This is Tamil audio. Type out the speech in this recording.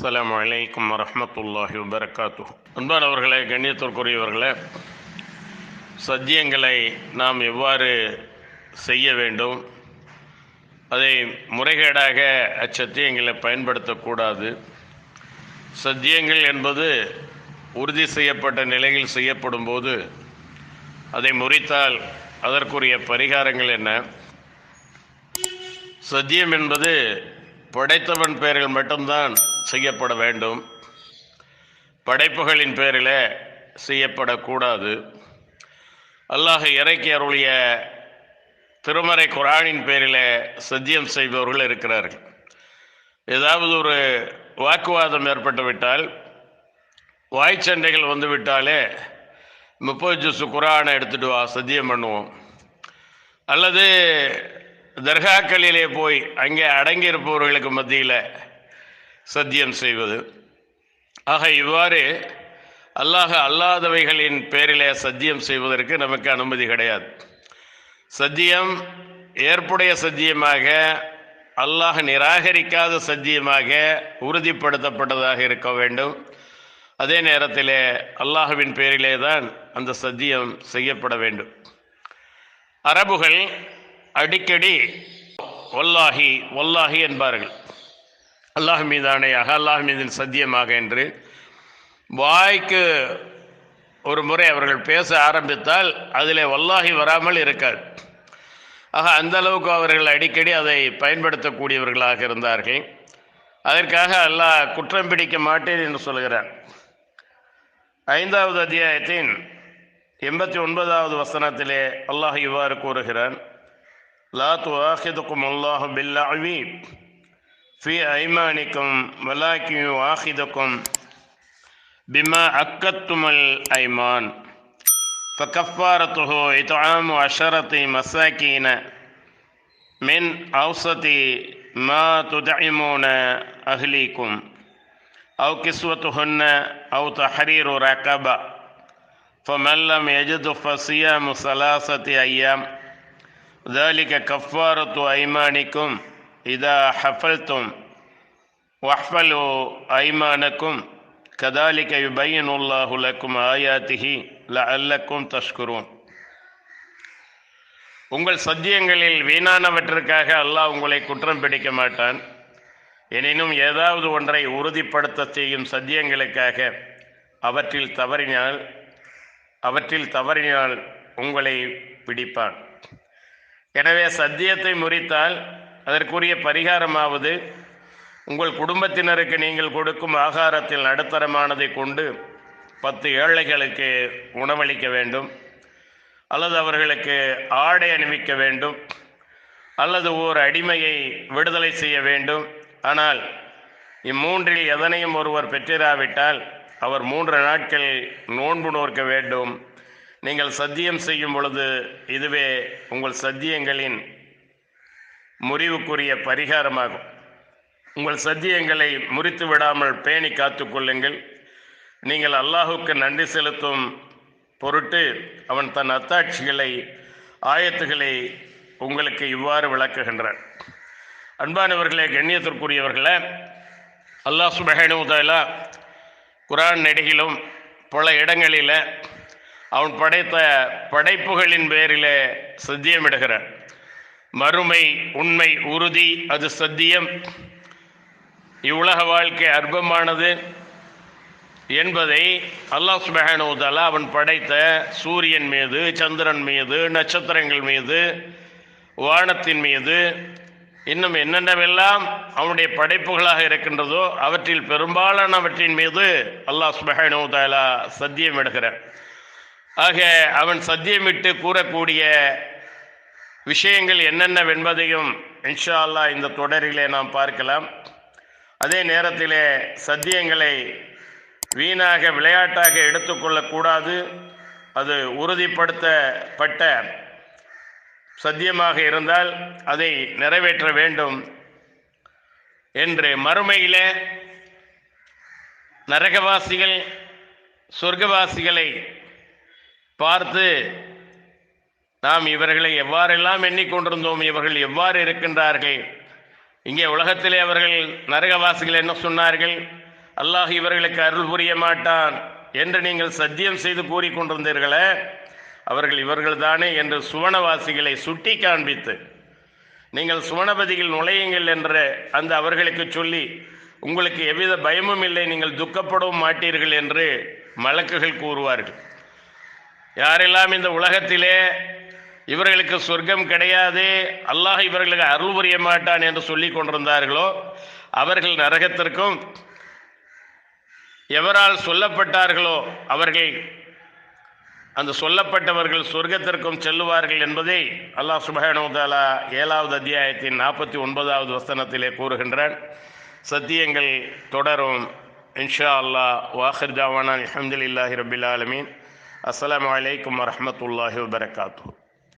அஸ்லாம் வலைக்கம் வரமத்துல்லாஹி வபரகாத்து அன்பானவர்களே கண்ணியத்திற்குரியவர்களே சத்தியங்களை நாம் எவ்வாறு செய்ய வேண்டும்? அதை முறைகேடாக அச்சத்தியங்களை பயன்படுத்தக்கூடாது. சத்தியங்கள் என்பது உறுதி செய்யப்பட்ட நிலையில் செய்யப்படும் போது அதை முறித்தால் அதற்குரிய பரிகாரங்கள் என்ன? சத்தியம் என்பது படைத்தவன் பெயர்கள் மட்டும்தான் செய்யப்பட வேண்டும். படைப்புகளின் பேரில் செய்யப்படக்கூடாது. அல்லாஹ் இறக்கி அருளிய திருமறை குரானின் பேரில் சத்தியம் செய்பவர்கள் இருக்கிறார்கள். ஏதாவது ஒரு வாக்குவாதம் ஏற்பட்டுவிட்டால் வாய்ச்சண்டைகள் வந்துவிட்டாலே முப்பது ஜூஸ் குரானை எடுத்துட்டு வா சத்தியம் பண்ணுவோம். அல்லது தர்காக்களிலே போய் அங்கே அடங்கியிருப்பவர்களுக்கு மத்தியில் சத்தியம் செய்வது. ஆக இவ்வாறு அல்லாஹ அல்லாதவைகளின் பேரிலே சத்தியம் செய்வதற்கு நமக்கு அனுமதி கிடையாது. சத்தியம் ஏற்புடைய சத்தியமாக அல்லாஹ் நிராகரிக்காத சத்தியமாக உறுதிப்படுத்தப்பட்டதாக இருக்க வேண்டும். அதே நேரத்திலே அல்லாஹுவின் பேரிலே தான் அந்த சத்தியம் செய்யப்பட வேண்டும். அரபுகள் அடிக்கடி ஒல்லாஹி ஒல்லாஹி என்பார்கள். அல்லாஹ் மீதானையாக அல்லாஹ் மீதின் சத்தியமாக என்று வாய்க்கு ஒரு முறை அவர்கள் பேச ஆரம்பித்தால் அதில் வல்லாஹி வராமல் இருக்காது. ஆக அந்த அளவுக்கு அவர்கள் அடிக்கடி அதை பயன்படுத்தக்கூடியவர்களாக இருந்தார்கள். அதற்காக அல்லாஹ் குற்றம் பிடிக்க மாட்டேன் என்று சொல்கிறான். ஐந்தாவது அத்தியாயத்தின் எண்பத்தி ஒன்பதாவது வசனத்திலே அல்லாஹ் இவ்வாறு கூறுகிறான். லா துவாஹிதுக்கும் அல்லாஹு பில்லாவி في أيمانكم ولكن يؤاخذكم بما عقدتم الأيمان. فكفارته إطعام عشرة مساكين من أوسط ما تدعمون أهليكم أو كسوتهن أو تحرير رقبة. فمن لم يجد فصيام ثلاثة أيام ذلك كفارة أيمانكم. இதா ஹஃபல்தும் வஹ்ஃபலு ஐமானக்கும் கதாலிக யுபையனுல்லாஹு லக்கும் ஆயாத்திஹி ல அல்லக்கும் தஷ்குரும் உங்கள் சத்தியங்களில் வீணானவற்றிற்காக அல்லாஹ் உங்களை குற்றம் பிடிக்க மாட்டான். எனினும் ஏதாவது ஒன்றை உறுதிப்படுத்த செய்யும் சத்தியங்களுக்காக அவற்றில் தவறினால் அவற்றில் தவறினால் உங்களை பிடிப்பான். எனவே சத்தியத்தை முறித்தால் அதற்குரிய பரிகாரமாவது உங்கள் குடும்பத்தினருக்கு நீங்கள் கொடுக்கும் ஆகாரத்தில் நடுத்தரமானதை கொண்டு பத்து ஏழைகளுக்கு உணவளிக்க வேண்டும் அல்லது அவர்களுக்கு ஆடை அணிவிக்க வேண்டும் அல்லது ஓர் அடிமையை விடுதலை செய்ய வேண்டும். ஆனால் இம்மூன்றில் எதனையும் ஒருவர் பெற்றிராவிட்டால் அவர் மூன்று நாட்கள் நோன்பு நோக்க வேண்டும். நீங்கள் சத்தியம் செய்யும் பொழுது இதுவே உங்கள் சத்தியங்களின் முறிவுக்குரிய பரிகாரமாகும். உங்கள் சத்தியங்களை முறித்து விடாமல் பேணி காத்துக்கொள்ளுங்கள் நீங்கள் அல்லாஹுக்கு நன்றி செலுத்தும் பொருட்டு அவன் தன் அத்தாட்சிகளை ஆயத்துகளை உங்களுக்கு இவ்வாறு விளக்குகின்றான். அன்பானவர்களே கண்ணியத்திற்குரியவர்களே அல்லாஹ் சுபஹனுதலா குரான் நெடுகிலும் பல இடங்களில் அவன் படைத்த படைப்புகளின் பேரில் சத்தியமிடுகிறான். மறுமை உண்மை உறுதி அது சத்தியம். இவ்வுலக வாழ்க்கை அற்பமானது என்பதை அல்லாஹ் சுபஹானுதலா அவன் படைத்த சூரியன் மீது சந்திரன் மீது நட்சத்திரங்கள் மீது வானத்தின் மீது இன்னும் என்னென்னவெல்லாம் அவனுடைய படைப்புகளாக இருக்கின்றதோ அவற்றில் பெரும்பாலானவற்றின் மீது அல்லாஹ் சுபஹானுதலா சத்தியம் எடுக்கிறான் ஆக அவன் சத்தியமிட்டு கூறக்கூடிய விஷயங்கள் என்னென்னவென்பதையும் இன்ஷா அல்லாஹ் இந்த தொடரிலே நாம் பார்க்கலாம். அதே நேரத்திலே சத்தியங்களை வீணாக விளையாட்டாக எடுத்துக்கொள்ளக்கூடாது அது உறுதிப்படுத்தப்பட்ட சத்தியமாக இருந்தால் அதை நிறைவேற்ற வேண்டும் என்று மறுமையிலே நரகவாசிகள் சொர்க்கவாசிகளை பார்த்து நாம் இவர்களை எவ்வாறெல்லாம் எண்ணிக்கொண்டிருந்தோம் இவர்கள் எவ்வாறு இருக்கின்றார்கள்? இங்கே உலகத்திலே அவர்கள் நரகவாசிகள் என்ன சொன்னார்கள்? அல்லாஹ் இவர்களுக்கு அருள் புரிய மாட்டான் என்று நீங்கள் சத்தியம் செய்து கூறிக்கொண்டிருந்தீர்களே அவர்கள் இவர்கள் தானே என்று சுவனவாசிகளை சுட்டி காண்பித்து நீங்கள் சுவனபதியில் நுழையுங்கள் என்று அந்த அவர்களுக்கு சொல்லி உங்களுக்கு எவ்வித பயமும் இல்லை நீங்கள் துக்கப்படவும் மாட்டீர்கள் என்று மலக்குகள் கூறுவார்கள். யாரெல்லாம் இந்த உலகத்திலே இவர்களுக்கு சொர்க்கம் கிடையாது. அல்லாஹ் இவர்களுக்கு அருள் புரிய மாட்டான் என்று சொல்லி கொண்டிருந்தார்களோ அவர்கள் நரகத்திற்கும் எவரால் சொல்லப்பட்டார்களோ அவர்கள் அந்த சொல்லப்பட்டவர்கள் சொர்க்கத்திற்கும் செல்லுவார்கள் என்பதை அல்லாஹ் சுபஹானுதாலா ஏழாவது அத்தியாயத்தின் நாற்பத்தி ஒன்பதாவது வசனத்திலே கூறுகின்றான். சத்தியங்கள் தொடரும். இன்ஷா அல்லாஹ். வாஹிர் ஜாவானா அலமதுல்லாஹி ரபில் ஆலமீன். அஸ்லாம் வலைக்கம் வரமத்துல்லாஹி வபரகாத்துஹு.